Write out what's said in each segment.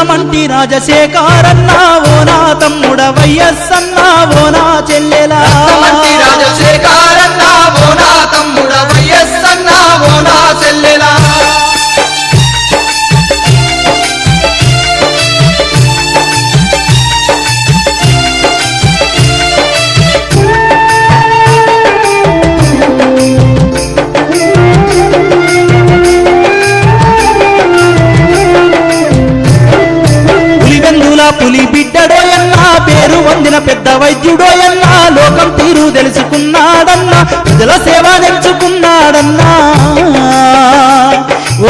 రక్తమంటి రాజశేఖరన్న ఓ నా తమ్ముడ వైఎస్సన్న ఓ నా చెల్లెలా? మంత్రి పులి బిడ్డడో ఎన్నా పేరు వందిన పెద్ద వైద్యుడోయన్నా లోకం తీరు తెలుసుకున్నాడన్నా ప్రజల సేవ తెలుసుకున్నాడన్నా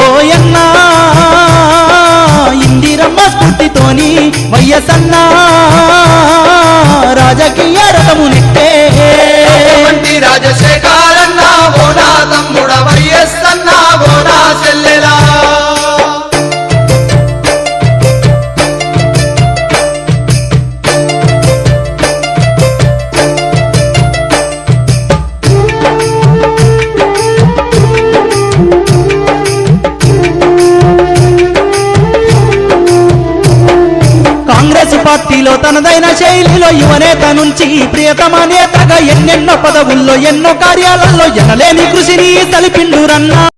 ఓయన్నా ఇందిరమ్మ స్ఫూర్తితోని వయ్యసన్నా భక్తిలో తనదైన శైలిలో యువనేత నుంచి ప్రియతమ నేతగా ఎన్నెన్నో పదవుల్లో ఎన్నో కార్యాలలో ఎనలేని కృషిని తలిపిండురన్నా.